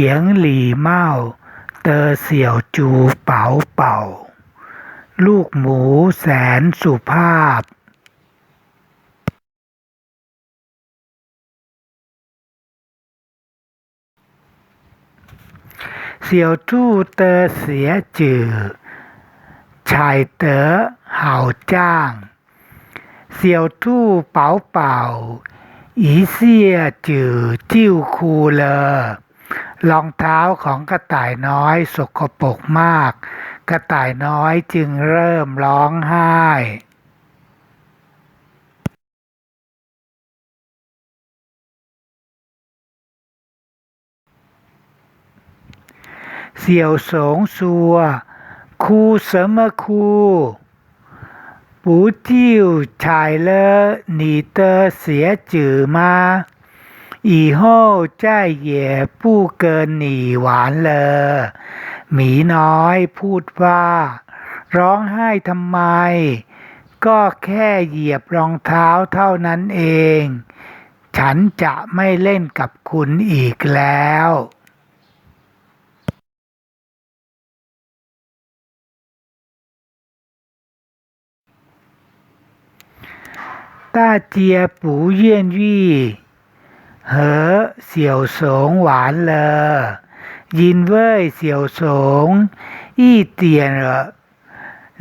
จียงหลี่เมาเตอเสี่ยวจูเป๋าเป่า ลูกหมูแสนสุภาพเสี่ยวทู่เตอเสียจือชายเต๋อเห่าจ้าง เสี่ยวทู่เป๋าเป่าอีเสียจือจิ้วคูเลอ รองเท้าของกระต่ายน้อยสกปรกมาก กระต่ายน้อยจึงเริ่มร้องไห้ เสี่ยวสงซัว คู什么คู不就踩了你的鞋子吗？ 以后再也不跟你玩了หมีน้อยพูดว่า ร้องไห้ทำไม ก็แค่เหยียบรองเท้าเท่านั้นเอง ฉันจะไม่เล่นกับคุณอีกแล้ว 大家不愿意 เหอเสี่ยวสงหวานเลอยินเว่ยเสี่ยวสงอี้เตียนเหรอ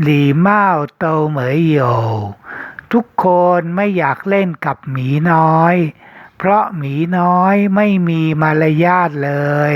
หลี่เม้าโตาเหมยอยู่ทุกคนไม่อยากเล่นกับหมีน้อย เพราะหมีน้อยไม่มีมารยาทเลย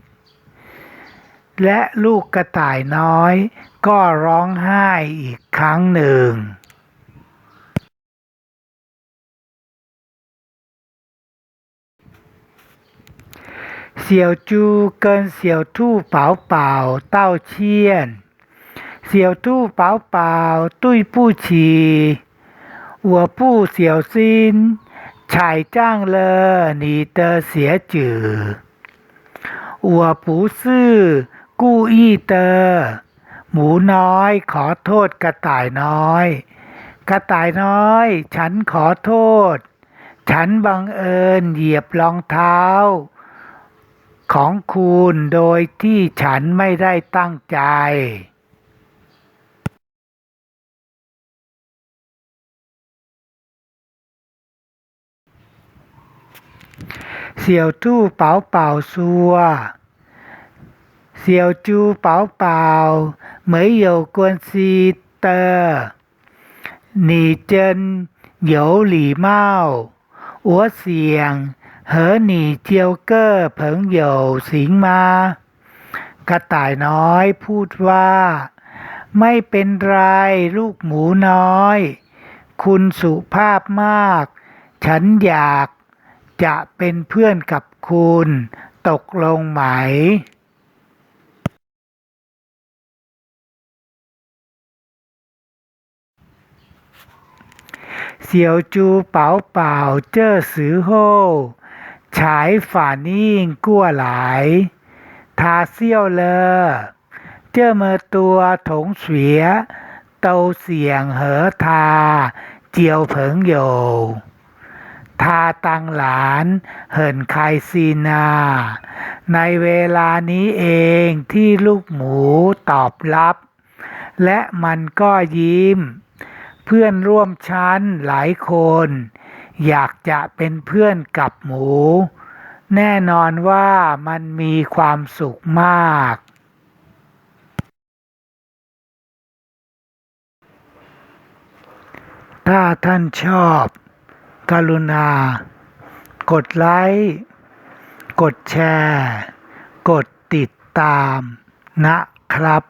และลูกกระต่ายน้อย ก็ร้องไห้อีกครั้งหนึ่งเสี่ยวจูเกินเสี่ยวทู่เปาเปาเต้าเชียน เสี่ยวทู่เปาเปาตุ้ยผู้ฉีหัวผู้เสี่ยวซินฉายจ้างเล กู้อี้เตอ หมูน้อยขอโทษกระต่ายน้อย กระต่ายน้อย ฉันขอโทษ ฉันบังเอิญเหยียบรองเท้า ของคุณโดยที่ฉันไม่ได้ตั้งใจเสี่ยวทู่เป๋าเป่าซัว 小猪宝宝没有关系的，你真有礼貌。我想和你交个朋友行吗กระต่ายน้อยพูดว่า ไม่เป็นไรลูกหมูน้อย คุณสุภาพมาก ฉันอยากจะเป็นเพื่อนกับคุณ ตกลงไหม เสี่ยวจูเป๋าเป่าเจ้อสือโฮฉายฝ่านิ่งกั้วหลทาเซียวเลอ เจ้อเมอตัวถงเสีย เตาเสียงเหอทา เจียวเผิงโยทาตังหลาน เหินไคซีนา ในเวลานี้เองที่ลูกหมูตอบรับ และมันก็ยิ้ม พื่อนร่วมชั้นหลายคน อยากจะเป็นเพื่อนกับหมู แน่นอนว่ามันมีความสุขมาก ถ้าท่านชอบ กรุณา กดไลค์ กดแชร์ กดติดตามนะครับ